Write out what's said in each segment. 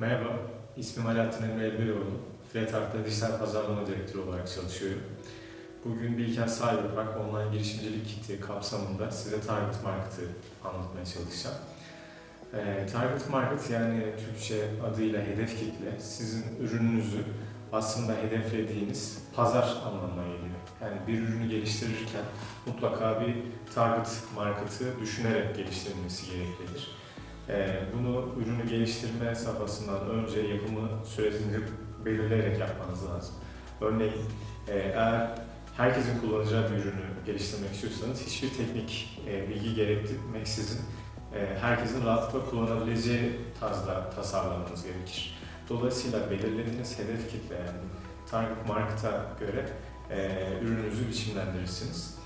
Merhaba, ismim Alaaddin Emre Elbeyoğlu. Fletart'ta dijital pazarlama direktörü olarak çalışıyorum. Bugün Bilker Cyberpark online girişimcilik kiti kapsamında size Target Market'ı anlatmaya çalışacağım. Ee, Target Market yani Türkçe adıyla hedef kitle sizin ürününüzü aslında hedeflediğiniz pazar anlamına geliyor. Yani bir ürünü geliştirirken mutlaka bir target market'ı düşünerek geliştirilmesi gereklidir. Ee, bunu ürünü geliştirme safhasından önce yapımı sürecini belirleyerek yapmanız lazım. Örneğin e, eğer herkesin kullanacağı bir ürünü geliştirmek istiyorsanız hiçbir teknik e, bilgi gerektirmeksizin e, herkesin rahatlıkla kullanabileceği tarzda tasarlamanız gerekir. Dolayısıyla belirlediğiniz hedef kitle yani target market'a göre ürününüzü biçimlendirirsiniz.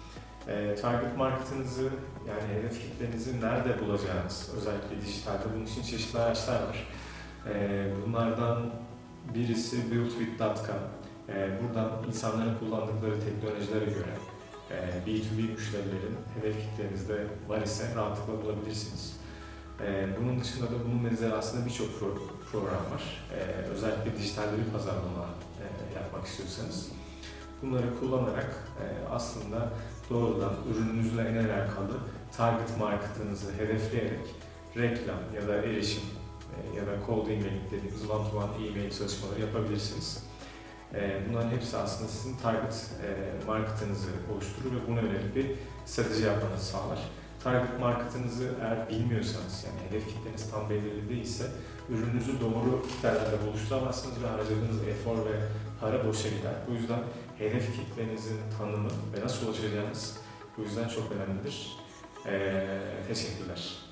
E, target market'ınızı yani hedef kitlenizi nerede bulacağınız, özellikle dijitalde bunun için çeşitli araçlar var. E, bunlardan birisi buildwith.com. E, buradan insanların kullandıkları teknolojilere göre e, B2B müşterilerin hedef kitlenizde var ise rahatlıkla bulabilirsiniz. E, bunun dışında da bunun benzeri aslında birçok pro- program var. E, özellikle dijitalde bir pazarlama e, yapmak istiyorsanız. Bunları kullanarak e, aslında doğrudan ürününüzle en alakalı target marketınızı hedefleyerek reklam ya da erişim e, ya da cold emailing dediğimiz one to one e-mail çalışmaları yapabilirsiniz. E, Bunların hepsi aslında sizin target e, marketınızı oluşturur ve buna yönelik bir strateji yapmanızı sağlar. Target marketınızı eğer bilmiyorsanız yani hedef kitleniz tam belirli değilse ürününüzü doğru kitlelerle buluşturamazsınız ve harcadığınız efor ve para boşa gider. Bu yüzden hedef kitlenizin tanımı ve nasıl ulaşacağınız bu yüzden çok önemlidir. Ee, teşekkürler.